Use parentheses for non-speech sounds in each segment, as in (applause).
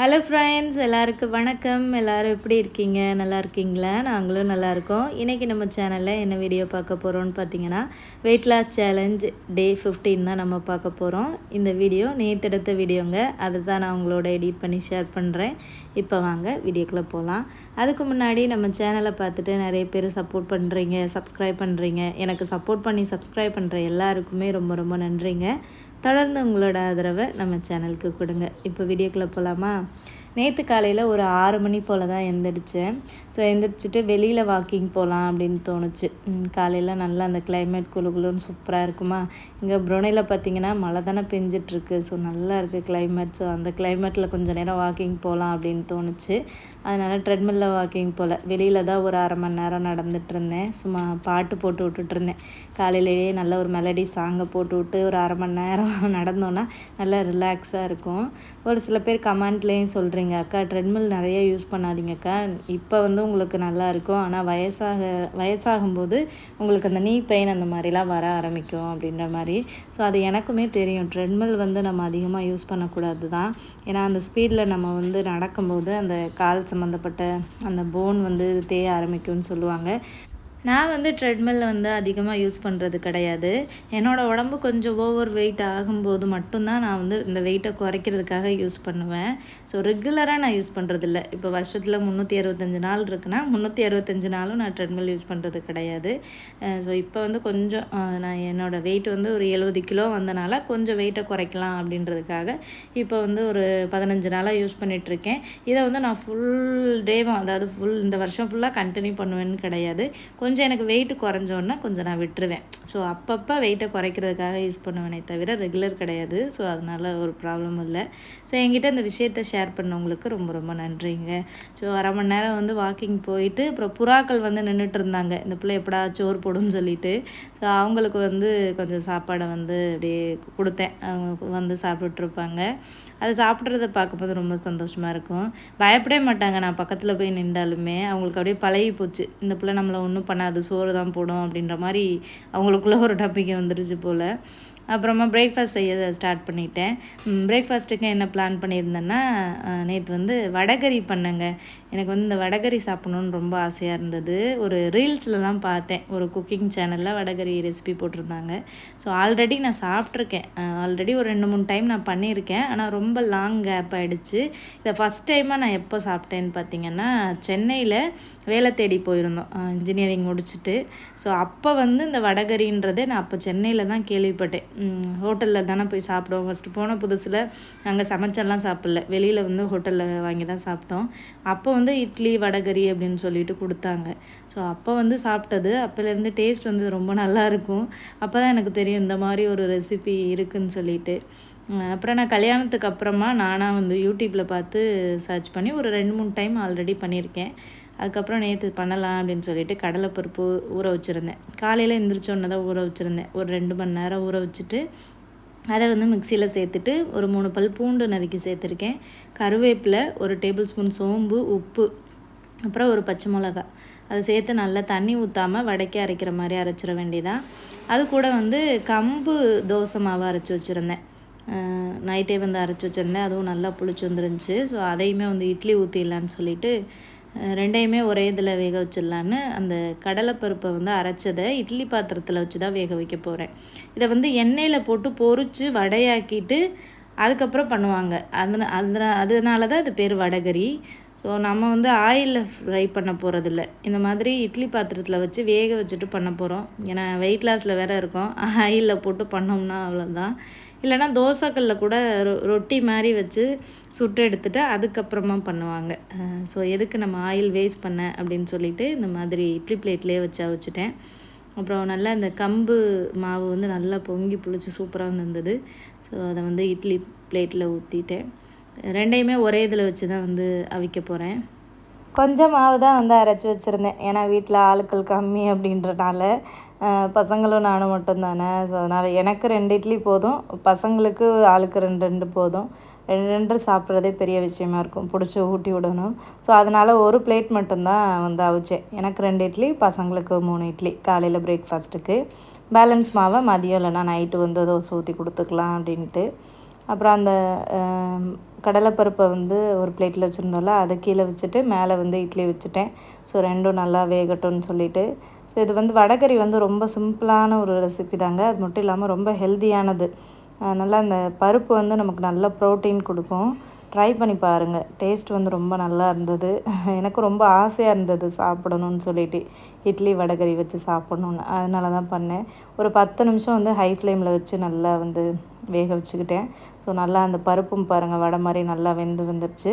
Hello friends எல்லாருக்கும் வணக்கம். எல்லாரும் எப்படி இருக்கீங்க? நல்லா இருக்கீங்களா? நாங்களும் நல்லா இருக்கோம். இன்றைக்கி நம்ம சேனலில் என்ன வீடியோ பார்க்க போகிறோம்னு பார்த்தீங்கன்னா வெயிட் லாஸ் சேலஞ்ச் டே 15 தான் நம்ம பார்க்க போகிறோம் இந்த வீடியோ நேற்று எடுத்த வீடியோங்க அதை தான் நான் உங்களோட எடிட் பண்ணி ஷேர் பண்ணுறேன் இப்போ வாங்க வீடியோக்குள்ளே போகலாம் அதுக்கு முன்னாடி நம்ம சேனலை பார்த்துட்டு நிறைய பேர் சப்போர்ட் பண்ணுறீங்க சப்ஸ்கிரைப் பண்ணுறீங்க எனக்கு சப்போர்ட் பண்ணி சப்ஸ்கிரைப் பண்ணுற எல்லாருக்குமே ரொம்ப ரொம்ப நன்றிங்க. தொடர்ந்து உங்களோட ஆதரவை நம்ம சேனலுக்கு கொடுங்க. இப்போ வீடியோக்குள்ளே போகலாமா நேற்று காலையில் ஒரு ஆறு மணி போல் தான் எந்திரிச்சேன். ஸோ எந்திரிச்சிட்டு வெளியில் வாக்கிங் போகலாம் அப்படின்னு தோணுச்சு. காலையில் நல்லா அந்த கிளைமேட் குழு குழுன்னு சூப்பராக இருக்குமா? இங்கே புரோனையில் பார்த்தீங்கன்னா மழை தானே பெஞ்சிட்ருக்கு. ஸோ நல்லா இருக்குது கிளைமேட் ஸோ அந்த கிளைமேட்டில் கொஞ்சம் நேரம் வாக்கிங் போகலாம் அப்படின்னு தோணுச்சு. அதனால் ட்ரெட்மில்ல வாக்கிங் போல். வெளியில் தான் ஒரு அரை மணி நேரம் நடந்துட்டு இருந்தேன். சும்மா பாட்டு போட்டு விட்டுட்டு இருந்தேன். காலையிலேயே நல்ல ஒரு மெலடி சாங்கை போட்டு விட்டு ஒரு அரை மணி நேரம் (laughs) நடந்தோன்னா நல்லா ரிலாக்ஸாக இருக்கும். ஒரு சில பேர் கமெண்ட்லேயும் சொல்கிறீங்க அக்கா ட்ரெட்மில் நிறைய யூஸ் பண்ணாதீங்கக்கா இப்போ வந்து உங்களுக்கு நல்லா இருக்கும். ஆனால் வயசாக வயசாகும்போது உங்களுக்கு அந்த நீ பெயின் அந்த மாதிரிலாம் வர ஆரம்பிக்கும். அப்படின்ற மாதிரி ஸோ அது எனக்குமே தெரியும். ட்ரெட்மில் வந்து நம்ம அதிகமாக யூஸ் பண்ணக்கூடாது தான் ஏன்னா அந்த ஸ்பீடில் நம்ம வந்து நடக்கும்போது அந்த கால் சம்மந்தப்பட்ட அந்த போன் வந்து தேய ஆரம்பிக்கும்னு சொல்லுவாங்க. நான் வந்து ட்ரெட்மில் வந்து அதிகமாக யூஸ் பண்ணுறது கிடையாது. என்னோடய உடம்பு கொஞ்சம் ஓவர் வெயிட் ஆகும்போது மட்டும்தான் நான் வந்து இந்த வெயிட்டை குறைக்கிறதுக்காக யூஸ் பண்ணுவேன். ஸோ ரெகுலராக நான் யூஸ் பண்ணுறதில்ல இப்போ வருஷத்தில் முந்நூற்றி அறுபத்தஞ்சு நாள் இருக்குன்னா முந்நூற்றி அறுபத்தஞ்சு நாளும் நான் ட்ரெட்மில் யூஸ் பண்ணுறது கிடையாது. ஸோ இப்போ வந்து கொஞ்சம் நான் என்னோடய வெயிட் வந்து ஒரு எழுபது கிலோ வந்தனால கொஞ்சம் வெயிட்டை குறைக்கலாம் அப்படின்றதுக்காக இப்போ வந்து ஒரு பதினஞ்சு நாளாக யூஸ் பண்ணிகிட்ருக்கேன் இதை வந்து நான் ஃபுல் டேவும் அதாவது ஃபுல் இந்த வருஷம் ஃபுல்லாக கண்டினியூ பண்ணுவேன்னு கிடையாது. கொஞ்சம் கொஞ்சம் எனக்கு வெயிட் குறைஞ்சோன்னா கொஞ்சம் நான் விட்டுருவேன். ஸோ அப்பப்போ வெயிட்டை குறைக்கிறதுக்காக யூஸ் பண்ணுவேனே தவிர ரெகுலர் கிடையாது. ஸோ அதனால் ஒரு ப்ராப்ளம் இல்லை. ஸோ என்கிட்ட இந்த விஷயத்தை ஷேர் பண்ணவங்களுக்கு ரொம்ப ரொம்ப நன்றிங்க. ஸோ அரை மணி நேரம் வந்து வாக்கிங் போயிட்டு அப்புறம் புறாக்கள் வந்து நின்றுட்டு இருந்தாங்க. இந்த பிள்ளை எப்படா சோறு போடுன்னு சொல்லிட்டு. ஸோ அவங்களுக்கு வந்து கொஞ்சம் சாப்பாடை வந்து அப்படியே கொடுத்தேன். அவங்க வந்து சாப்பிட்டுட்டு இருப்பாங்க. அது சாப்பிட்றத பார்க்கும்போது ரொம்ப சந்தோஷமாக இருக்கும். பயப்படவே மாட்டாங்க. நான் பக்கத்தில் போய் நின்றாலுமே அவங்களுக்கு அப்படியே பழகி போச்சு இந்த பிள்ளை நம்மளை ஒன்றும் பண்ணாது சோறு தான் போடும் அப்படின்ற மாதிரி அவங்களுக்குள்ள ஒரு நம்பிக்கை வந்துருச்சு போல். அப்புறமா பிரேக்ஃபாஸ்ட் செய்ய ஸ்டார்ட் பண்ணிட்டேன். பிரேக்ஃபாஸ்ட்டுக்கு என்ன பிளான் பண்ணியிருந்தேன்னா நேற்று வந்து வடகரி பண்ணேங்க. எனக்கு வந்து இந்த வடகரி சாப்பிட்ணுன்னு ரொம்ப ஆசையாக இருந்தது. ஒரு ரீல்ஸில் தான் பார்த்தேன். ஒரு குக்கிங் சேனலில் வடகரி ரெசிபி போட்டிருந்தாங்க. ஸோ ஆல்ரெடி நான் சாப்பிட்ருக்கேன் ஆல்ரெடி ஒரு ரெண்டு மூணு டைம் நான் பண்ணியிருக்கேன். ஆனால் ரொம்ப லாங் கேப் ஆகிடுச்சு இதை ஃபஸ்ட் டைமாக நான் எப்போ சாப்பிட்டேன்னு பார்த்தீங்கன்னா சென்னையில் வேலை தேடி போயிருந்தோம். இன்ஜினியரிங் முடிச்சுட்டு ஸோ அப்போ வந்து இந்த வடகரின்றதே நான் அப்போ சென்னையில் தான் கேள்விப்பட்டேன். ஹோட்டலில் தானே போய் சாப்பிடுவோம். ஃபஸ்ட்டு போன புதுசில் நாங்கள் சமைச்செல்லாம் சாப்பிடல. வெளியில் வந்து ஹோட்டலில் வாங்கி தான் சாப்பிட்டோம். அப்போ வந்து இட்லி வடகரி அப்படின்னு சொல்லிட்டு கொடுத்தாங்க. ஸோ அப்போ வந்து சாப்பிட்டது. அப்போலேருந்து டேஸ்ட் வந்து ரொம்ப நல்லா இருக்கும். அப்போ தான் எனக்கு தெரியும் இந்த மாதிரி ஒரு ரெசிபி இருக்குன்னு சொல்லிட்டு. அப்புறம் நான் கல்யாணத்துக்கு அப்புறமா நானாக வந்து யூடியூப்பில் பார்த்து சர்ச் பண்ணி ஒரு ரெண்டு மூணு டைம் ஆல்ரெடி பண்ணியிருக்கேன். அதுக்கப்புறம் நேற்று பண்ணலாம் அப்படின்னு சொல்லிட்டு கடலைப்பருப்பு ஊற வச்சுருந்தேன். காலையில் எந்திரிச்சோன்னே தான் ஊற வச்சுருந்தேன். ஒரு ரெண்டு மணி நேரம் ஊற வச்சுட்டு அதை வந்து மிக்சியில் சேர்த்துட்டு ஒரு மூணு பல் பூண்டு நறுக்கி சேர்த்துருக்கேன். கருவேப்பிலை ஒரு டேபிள் ஸ்பூன் சோம்பு உப்பு அப்புறம் ஒரு பச்சை மிளகா அதை சேர்த்து நல்லா தண்ணி ஊற்றாமல் வடைக்கி அரைக்கிற மாதிரி அரைச்சிட வேண்டியதான் அது கூட வந்து கம்பு தோசை மாவு அரைச்சி வச்சுருந்தேன். நைட்டே வந்து அரைச்சி வச்சுருந்தேன். அதுவும் நல்லா புளிச்சு வந்துருந்துச்சு. ஸோ அதையுமே வந்து இட்லி ஊற்றிடலான்னு சொல்லிட்டு ரெண்டையுமே ஒரே இதில் வேக வச்சிடலான்னு அந்த கடலைப்பருப்பை வந்து அரைச்சதை இட்லி பாத்திரத்தில் வச்சு தான் வேக வைக்க போகிறேன் இதை வந்து எண்ணெயில் போட்டு பொறிச்சு வடையாக்கிட்டு அதுக்கப்புறம் பண்ணுவாங்க. அதன அதன அதனால தான் இது பேர் வடகரி. ஸோ நம்ம வந்து ஆயிலில் ஃப்ரை பண்ண போகிறதில்ல இந்த மாதிரி இட்லி பாத்திரத்தில் வச்சு வேக வச்சுட்டு பண்ண போகிறோம் ஏன்னா வெயிட் லாஸில் வேறு இருக்கோம். ஆயிலில் போட்டு பண்ணோம்னா அவ்வளோதான் இல்லைன்னா தோசைக்கல்ல கூட ரொ ரொட்டி மாதிரி வச்சு சுட்டு எடுத்துகிட்டு அதுக்கப்புறமா பண்ணுவாங்க. ஸோ எதுக்கு நம்ம ஆயில் வேஸ்ட் பண்ண அப்படின்னு சொல்லிட்டு இந்த மாதிரி இட்லி பிளேட்லேயே வச்சு வச்சுட்டேன் அப்புறம் நல்லா இந்த கம்பு மாவு வந்து நல்லா பொங்கி புளிச்சு சூப்பராக இருந்தது ஸோ அதை வந்து இட்லி பிளேட்டில் ஊற்றிட்டேன் ரெண்டையுமே ஒரே இதில் வச்சு தான் வந்து அவிக்க போகிறேன் கொஞ்சம் மாவு தான் வந்து அரைச்சி வச்சுருந்தேன். ஏன்னா வீட்டில் ஆளுக்கள் கம்மி அப்படின்றனால பசங்களும் நானும் மட்டும்தானே. ஸோ அதனால் எனக்கு ரெண்டு இட்லி போதும். பசங்களுக்கு ஆளுக்கு ரெண்டு ரெண்டு போதும். ரெண்டு ரெண்டு சாப்பிட்றதே பெரிய விஷயமா இருக்கும். பிடிச்சி ஊட்டி விடணும். ஸோ அதனால் ஒரு பிளேட் மட்டும்தான் வந்து அவிச்சேன். எனக்கு ரெண்டு இட்லி பசங்களுக்கு மூணு இட்லி. காலையில் பிரேக்ஃபாஸ்ட்டுக்கு. பேலன்ஸ் மாவை மதியம் இல்லைனா நைட்டு வந்து தோசை ஊற்றி கொடுத்துக்கலாம் அப்படின்ட்டு. அப்புறம் அந்த கடலைப்பருப்பை வந்து ஒரு பிளேட்டில் வச்சுருந்தோம்ல அதை கீழே வச்சுட்டு மேலே வந்து இட்லி வச்சுட்டேன். ஸோ ரெண்டும் நல்லா வேகட்டும்னு சொல்லிட்டு. ஸோ இது வந்து வடகறி வந்து ரொம்ப சிம்பிளான ஒரு ரெசிபி தாங்க. அது மட்டும் இல்லாமல் ரொம்ப ஹெல்த்தியானது நல்லா அந்த பருப்பு வந்து நமக்கு நல்ல ப்ரோட்டீன் கொடுக்கும். ட்ரை பண்ணி பாருங்கள் டேஸ்ட் வந்து ரொம்ப நல்லா இருந்தது. எனக்கு ரொம்ப ஆசையாக இருந்தது சாப்பிடணும்னு சொல்லிட்டு. இட்லி வடகறி வச்சு சாப்பிட்ணுன்னு அதனால தான் பண்ணேன். ஒரு பத்து நிமிஷம் வந்து ஹை ஃப்ளேமில் வச்சு நல்லா வந்து வேக வச்சுக்கிட்டேன். ஸோ நல்லா அந்த பருப்பும் பாருங்கள் வடை மாதிரி நல்லா வெந்து வந்துருச்சு.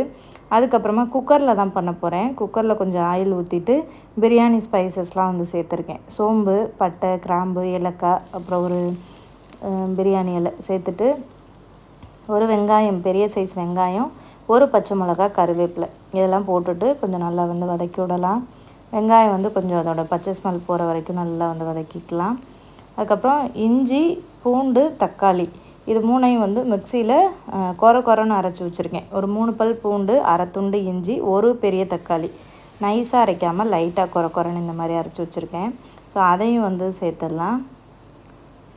அதுக்கப்புறமா குக்கரில் தான் பண்ண போகிறேன் குக்கரில் கொஞ்சம் ஆயில் ஊற்றிட்டு பிரியாணி ஸ்பைசஸ்லாம் வந்து சேர்த்துருக்கேன். சோம்பு பட்டை கிராம்பு ஏலக்காய் அப்புறம் ஒரு பிரியாணி இலை சேர்த்துட்டு ஒரு வெங்காயம் பெரிய சைஸ் வெங்காயம் ஒரு பச்சை மிளகா கருவேப்பிலை. இதெல்லாம் போட்டுட்டு கொஞ்சம் நல்லா வந்து வதக்கி விடலாம். வெங்காயம் வந்து கொஞ்சம் அதோட பச்சை ஸ்மெல் போகிற வரைக்கும் நல்லா வந்து வதக்கிக்கலாம். அதுக்கப்புறம் இஞ்சி பூண்டு தக்காளி இது மூணையும் வந்து மிக்சியில் கொர கொரன்னு அரைச்சி வச்சுருக்கேன். ஒரு மூணு பல் பூண்டு அரை துண்டு இஞ்சி ஒரு பெரிய தக்காளி. நைஸாக அரைக்காமல் லைட்டாக கொர குறைன்னு இந்த மாதிரி அரைச்சி வச்சுருக்கேன். ஸோ அதையும் வந்து சேர்த்துடலாம்.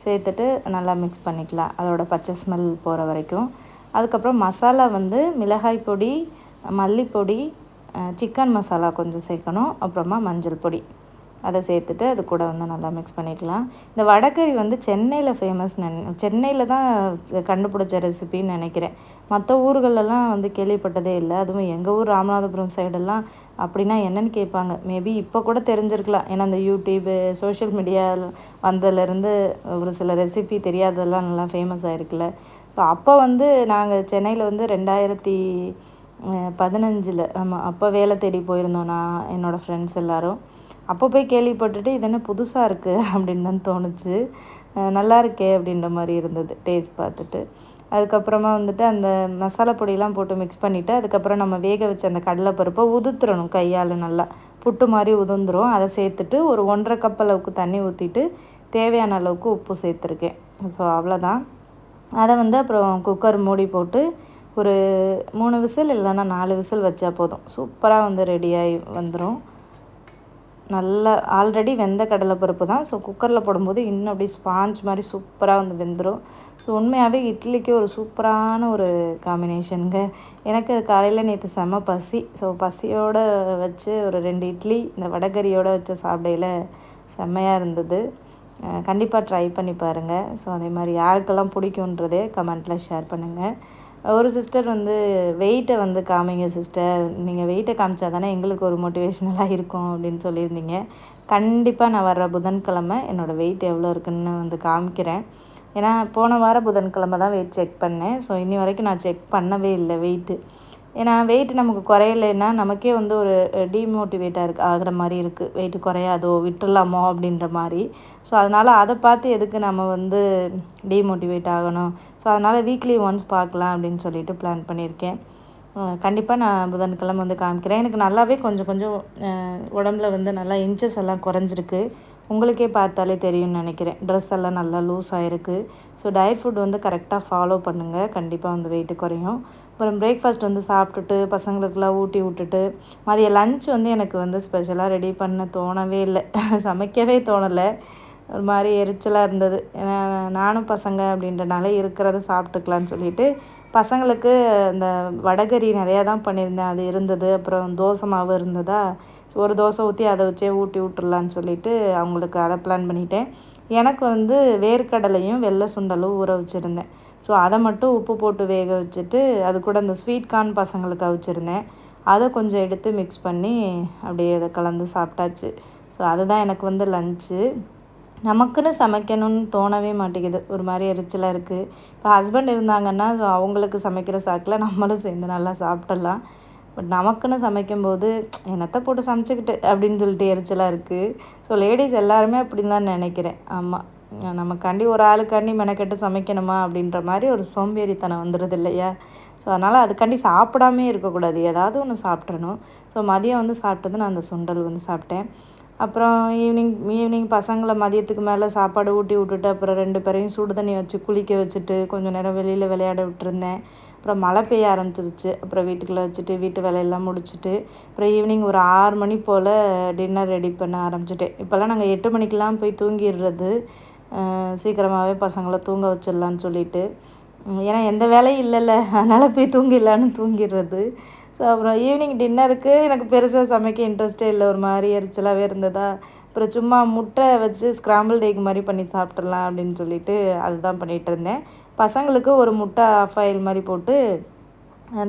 சேர்த்துட்டு நல்லா மிக்ஸ் பண்ணிக்கலாம். அதோட பச்சை ஸ்மெல் போகிற வரைக்கும். அதுக்கப்புறம் மசாலா வந்து மிளகாய் பொடி மல்லிப்பொடி சிக்கன் மசாலா கொஞ்சம் சேர்க்கணும். அப்புறமா மஞ்சள் பொடி. அதை சேர்த்துட்டு அது கூட வந்து நல்லா மிக்ஸ் பண்ணிக்கலாம். இந்த வடைக்கறி வந்து சென்னையில் ஃபேமஸ் நினை சென்னையில் தான் கண்டுபிடிச்ச ரெசிபின்னு நினைக்கிறேன். மற்ற ஊர்களெல்லாம் வந்து கேள்விப்பட்டதே இல்லை. அதுவும் எங்கள் ஊர் ராமநாதபுரம் சைடெல்லாம் அப்படின்னா என்னென்னு கேட்பாங்க. மேபி இப்போ கூட தெரிஞ்சிருக்கலாம். ஏன்னா அந்த யூடியூப்பு சோஷியல் மீடியா வந்ததுலேருந்து ஒரு சில ரெசிபி தெரியாததெல்லாம் நல்லா ஃபேமஸ் ஆகிருக்குல்ல ஸோ அப்போ வந்து நாங்கள் சென்னையில் வந்து ரெண்டாயிரத்தி பதினஞ்சில் ஆமாம் அப்போ வேலை தேடி போயிருந்தோம் நான் என்னோடய ஃப்ரெண்ட்ஸ் எல்லோரும். அப்போ போய் கேள்விப்பட்டுட்டு இது என்ன புதுசாக இருக்குது அப்படின்னு தான் தோணுச்சு. நல்லா இருக்கே அப்படின்ற மாதிரி இருந்தது டேஸ்ட் பார்த்துட்டு. அதுக்கப்புறமா வந்துட்டு அந்த மசாலா பொடியெலாம் போட்டு மிக்ஸ் பண்ணிவிட்டு அதுக்கப்புறம் நம்ம வேக வச்ச அந்த கடலைப்பருப்பை உதுத்துறணும் கையால் நல்லா. புட்டு மாதிரி உதுந்துரும். அதை சேர்த்துட்டு ஒரு ஒன்றரை கப் அளவுக்கு தண்ணி ஊற்றிட்டு தேவையான அளவுக்கு உப்பு சேர்த்துருக்கேன். ஸோ அவ்வளோதான். அதை வந்து அப்புறம் குக்கர் மூடி போட்டு ஒரு மூணு விசில் இல்லைன்னா நாலு விசில் வச்சா போதும். சூப்பராக வந்து ரெடியாகி வந்துடும் நல்லா ஆல்ரெடி வெந்த கடலைப்பருப்பு தான். ஸோ குக்கரில் போடும்போது இன்னும் அப்படியே ஸ்பாஞ்ச் மாதிரி சூப்பராக வந்து வெந்துடும் ஸோ உண்மையாகவே இட்லிக்கு ஒரு சூப்பரான ஒரு காம்பினேஷனுங்க எனக்கு காலையில் நேற்று செம்ம பசி. ஸோ பசியோடு வச்சு ஒரு ரெண்டு இட்லி இந்த வடகரியோடு வச்சு சாப்பிடையில் செம்மையாக இருந்தது. கண்டிப்பாக ட்ரை பண்ணி பாருங்கள் ஸோ அதே மாதிரி யாருக்கெல்லாம் பிடிக்குன்றதே கமெண்ட்டில் ஷேர் பண்ணுங்கள் ஒரு சிஸ்டர் வந்து வெயிட்டை வந்து காமிங்க சிஸ்டர் நீங்கள் வெயிட்டை காமிச்சா தானே எங்களுக்கு ஒரு மோட்டிவேஷ்னலாக இருக்கும் அப்படின்னு சொல்லியிருந்தீங்க. கண்டிப்பாக நான் வர்ற புதன்கிழமை என்னோடய வெயிட் எவ்வளோ இருக்குன்னு வந்து காமிக்கிறேன். ஏன்னா போன வாரம் புதன்கிழமை தான் வெயிட் செக் பண்ணேன். ஸோ இன்னி வரைக்கும் நான் செக் பண்ணவே இல்லை வெயிட்டு ஏன்னா வெயிட் நமக்கு குறையலைன்னா நமக்கே வந்து ஒரு டீமோட்டிவேட்டாக இருக்குது ஆகிற மாதிரி இருக்குது வெயிட் குறையாதோ விட்டுடலாமோ அப்படின்ற மாதிரி. ஸோ அதனால் அதை பார்த்து எதுக்கு நம்ம வந்து டீமோட்டிவேட் ஆகணும்? ஸோ அதனால் வீக்லி ஒன்ஸ் பார்க்கலாம் அப்படின்னு சொல்லிட்டு பிளான் பண்ணியிருக்கேன். கண்டிப்பாக நான் புதன்கிழமை வந்து காமிக்கிறேன். எனக்கு நல்லாவே கொஞ்சம் கொஞ்சம் உடம்புல வந்து நல்லா இன்ச்சஸ் எல்லாம் குறைஞ்சிருக்கு. உங்களுக்கே பார்த்தாலே தெரியும்னு நினைக்கிறேன். ட்ரெஸ் எல்லாம் நல்லா லூஸ் ஆகிருக்கு ஸோ டயட் ஃபுட் வந்து கரெக்டாக ஃபாலோ பண்ணுங்கள் கண்டிப்பாக வந்து வெயிட்டு குறையும். அப்புறம் பிரேக்ஃபாஸ்ட் வந்து சாப்பிட்டுட்டு பசங்களுக்கெல்லாம் ஊட்டி விட்டுட்டு மதிய லஞ்ச் வந்து எனக்கு வந்து ஸ்பெஷலாக ரெடி பண்ண தோணவே இல்லை. (laughs) சமைக்கவே தோணலை. ஒரு மாதிரி எரிச்சலாக இருந்தது. நானும் பசங்க அப்படின்றனால இருக்கிறத சாப்பிட்டுக்கலான்னு சொல்லிட்டு பசங்களுக்கு இந்த வடகறி நிறையா தான் பண்ணியிருந்தேன். அது இருந்தது. அப்புறம் தோசை மாவு இருந்ததா? ஒரு தோசை ஊற்றி அதை வச்சே ஊட்டி விட்டுடலான்னு சொல்லிட்டு அவங்களுக்கு அதை பிளான் பண்ணிட்டேன். எனக்கு வந்து வேர்க்கடலையும் வெள்ளை சுண்டலும் ஊற வச்சுருந்தேன். ஸோ அதை மட்டும் உப்பு போட்டு வேக வச்சுட்டு அது கூட அந்த ஸ்வீட் கார்ன் பசங்களுக்கு அவிச்சிருந்தேன். அதை கொஞ்சம் எடுத்து மிக்ஸ் பண்ணி அப்படியே அதை கலந்து சாப்பிட்டாச்சு. ஸோ அதுதான் எனக்கு வந்து லஞ்சு நமக்குன்னு சமைக்கணும்னு தோணவே மாட்டேங்குது. ஒரு மாதிரி எரிச்சலாக இருக்குது இப்போ ஹஸ்பண்ட் இருந்தாங்கன்னா ஸோ அவங்களுக்கு சமைக்கிற சாக்கில் நம்மளும் சேர்ந்து நல்லா சாப்பிடலாம். பட் நமக்குன்னு சமைக்கும்போது என்னத்தை போட்டு சமைச்சிக்கிட்டு அப்படின்னு சொல்லிட்டு எரிச்சலாக இருக்குது ஸோ லேடிஸ் எல்லாருமே அப்படின்னு தான் நினைக்கிறேன். ஆமாம் நமக்காண்டி ஒரு ஆளுக்காண்டி மெனக்கெட்டு சமைக்கணுமா அப்படின்ற மாதிரி ஒரு சோம்பேறித்தனம் வந்துடுது இல்லையா? ஸோ அதனால் அதுக்காண்டி சாப்பிடாமே இருக்கக்கூடாது. ஏதாவது ஒன்று சாப்பிட்றணும் ஸோ மதியம் வந்து சாப்பிட்டது நான் அந்த சுண்டல் வந்து சாப்பிட்டேன். அப்புறம் ஈவினிங் ஈவினிங் பசங்களை மதியத்துக்கு மேலே சாப்பாடு ஊட்டி விட்டுட்டு அப்புறம் ரெண்டு பேரையும் சுடு தண்ணி வச்சு குளிக்க வச்சுட்டு கொஞ்சம் நேரம் வெளியில் விளையாட விட்டுருந்தேன். அப்புறம் மழை பெய்ய ஆரம்பிச்சிருச்சு. அப்புறம் வீட்டுக்குள்ளே வச்சுட்டு வீட்டு வேலையெல்லாம் முடிச்சுட்டு அப்புறம் ஈவினிங் ஒரு ஆறு மணி போல் டின்னர் ரெடி பண்ண ஆரம்பிச்சிட்டேன். இப்போல்லாம் நாங்கள் எட்டு மணிக்கெலாம் போய் தூங்கிடுறது. சீக்கிரமாகவே பசங்களை தூங்க வச்சிடலான்னு சொல்லிட்டு. ஏன்னா எந்த வேலையும் இல்லைல்ல. அதனால் போய் தூங்கிடலான்னு தூங்கிடுறது. ஸோ அப்புறம் ஈவினிங் டின்னருக்கு எனக்கு பெருசாக சமைக்க இன்ட்ரெஸ்ட்டே இல்லை. ஒரு மாதிரி எரிச்சலாகவே இருந்ததா? அப்புறம் சும்மா முட்டை வச்சு ஸ்க்ராம்பிள் எக் மாதிரி பண்ணி சாப்பிட்றலாம் அப்படின்னு சொல்லிட்டு அதுதான் பண்ணிகிட்டு இருந்தேன். பசங்களுக்கு ஒரு முட்டை ஆஃப் ஆயில் மாதிரி போட்டு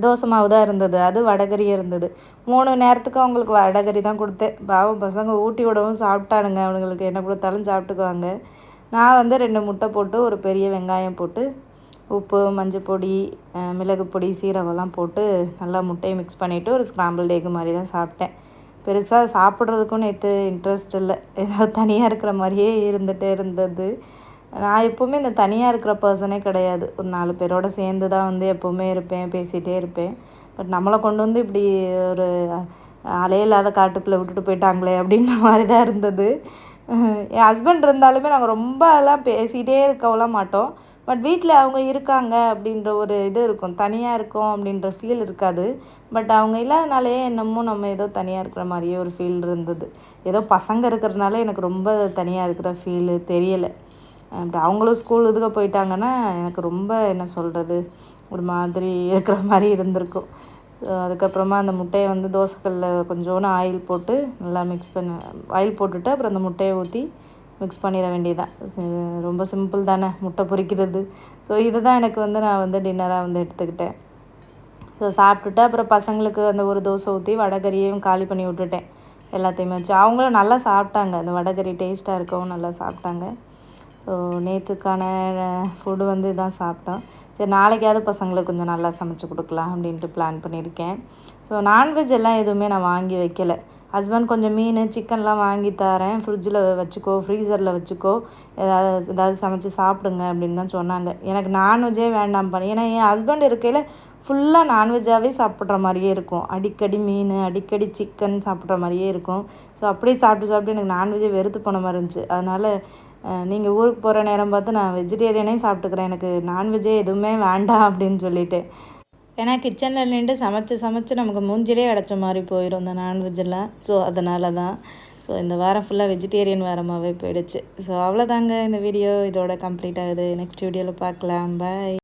தோசை மாவு தான் இருந்தது. அது வடகரியே இருந்தது. மூணு நேரத்துக்கு அவங்களுக்கு வடகரி தான் கொடுத்தேன். பாவம் பசங்க ஊட்டி விடவும் சாப்பிட்டானுங்க. அவனுங்களுக்கு என்ன கொடுத்தாலும் சாப்பிட்டுக்குவாங்க. நான் வந்து ரெண்டு முட்டை போட்டு ஒரு பெரிய வெங்காயம் போட்டு உப்பு மஞ்சள் பொடி மிளகு பொடி சீரகம்லாம் போட்டு நல்லா முட்டையை மிக்ஸ் பண்ணிவிட்டு ஒரு ஸ்க்ராம்பிள் எக் மாதிரி தான் சாப்பிட்டேன். பெருசாக சாப்பிட்றதுக்கும் நேற்று இன்ட்ரெஸ்ட் இல்லை. ஏதாவது தனியாக இருக்கிற மாதிரியே இருந்துகிட்டே இருந்தது. நான் எப்போவுமே இந்த தனியாக இருக்கிற பர்சனே கிடையாது. ஒரு நாலு பேரோட சேர்ந்து தான் வந்து எப்போவுமே இருப்பேன் பேசிகிட்டே இருப்பேன். பட் நம்மளை கொண்டு வந்து இப்படி ஒரு அலையில்லாத காட்டுக்குள்ளே விட்டுட்டு போயிட்டாங்களே அப்படின்ற மாதிரி தான் இருந்தது. என் ஹஸ்பண்ட் இருந்தாலுமே நாங்கள் ரொம்ப எல்லாம் பேசிகிட்டே இருக்கவலாம் மாட்டோம். பட் வீட்டில் அவங்க இருக்காங்க அப்படின்ற ஒரு இது இருக்கும். தனியாக இருக்கோம் அப்படின்ற ஃபீல் இருக்காது. பட் அவங்க இல்லாதனாலே என்னமோ நம்ம ஏதோ தனியாக இருக்கிற மாதிரியே ஒரு ஃபீல் இருந்தது. ஏதோ பசங்க இருக்கிறதுனால எனக்கு ரொம்ப தனியாக இருக்கிற ஃபீலு தெரியலை. அப்படி அவங்களும் ஸ்கூல் இதுக்கு போயிட்டாங்கன்னா எனக்கு ரொம்ப என்ன சொல்கிறது ஒரு மாதிரி இருக்கிற மாதிரி இருந்திருக்கும். அதுக்கப்புறமா அந்த முட்டையை வந்து தோசைக்கல்லில் கொஞ்சோன்னு ஆயில் போட்டு நல்லா மிக்ஸ் பண்ண ஆயில் போட்டுட்டு அப்புறம் அந்த முட்டையை ஊற்றி மிக்ஸ் பண்ணிட வேண்டியதான் ரொம்ப சிம்பிள் தானே முட்டை பொரிக்கிறது. ஸோ இது தான் எனக்கு வந்து நான் வந்து டின்னராக வந்து எடுத்துக்கிட்டேன். ஸோ சாப்பிட்டுட்டு அப்புறம் பசங்களுக்கு அந்த ஒரு தோசை ஊற்றி வடகறியையும் காலி பண்ணி விட்டுட்டேன். எல்லாத்தையுமே வச்சு. அவங்களும் நல்லா சாப்பிட்டாங்க. அந்த வடகறி டேஸ்ட்டாக இருக்கவும் நல்லா சாப்பிட்டாங்க. ஸோ நேற்றுக்கான ஃபுட்டு வந்து இதான் சாப்பிட்டோம். சரி நாளைக்காவது பசங்களுக்கு கொஞ்சம் நல்லா சமைச்சு கொடுக்கலாம் அப்படின்ட்டு பிளான் பண்ணியிருக்கேன். ஸோ நான்வெஜ் எல்லாம் எதுவுமே நான் வாங்கி வைக்கலை. ஹஸ்பண்ட் கொஞ்சம் மீன் சிக்கன்லாம் வாங்கி தரேன். ஃப்ரிட்ஜில் வச்சுக்கோ ஃப்ரீசரில் வச்சுக்கோ. ஏதாவது ஏதாவது சமைச்சு சாப்பிடுங்க அப்படின்னு தான் சொன்னாங்க. எனக்கு நான்வெஜ்ஜே வேண்டாம் பண்ணி ஏன்னா என் ஹஸ்பண்ட் இருக்கையில் ஃபுல்லாக நான்வெஜ்ஜாகவே சாப்பிட்ற மாதிரியே இருக்கும். அடிக்கடி மீன் அடிக்கடி சிக்கன் சாப்பிட்ற மாதிரியே இருக்கும். ஸோ அப்படியே சாப்பிட்டு சாப்பிட்டு எனக்கு நான்வெஜ்ஜே வெறுத்து போன மாதிரி இருந்துச்சு. அதனால் நீங்கள் ஊருக்கு போகிற நேரம் பார்த்து நான் வெஜிடேரியனே சாப்பிட்டுக்கிறேன். எனக்கு நான்வெஜ்ஜே எதுவுமே வேண்டாம் அப்படின்னு சொல்லிட்டு. ஏன்னா கிச்சனில் நின்று சமைச்சு சமைச்சு நமக்கு மூஞ்சிலே அடைச்ச மாதிரி போயிடும் இந்த நான்வெஜ்ஜெல்லாம் ஸோ அதனால தான் ஸோ இந்த வாரம் ஃபுல்லாக வெஜிடேரியன் வாரமாகவே போயிடுச்சு. ஸோ அவ்வளோதாங்க இந்த வீடியோ இதோட கம்ப்ளீட் ஆகுது. நெக்ஸ்ட் வீடியோவில் பார்க்கலாம். பாய்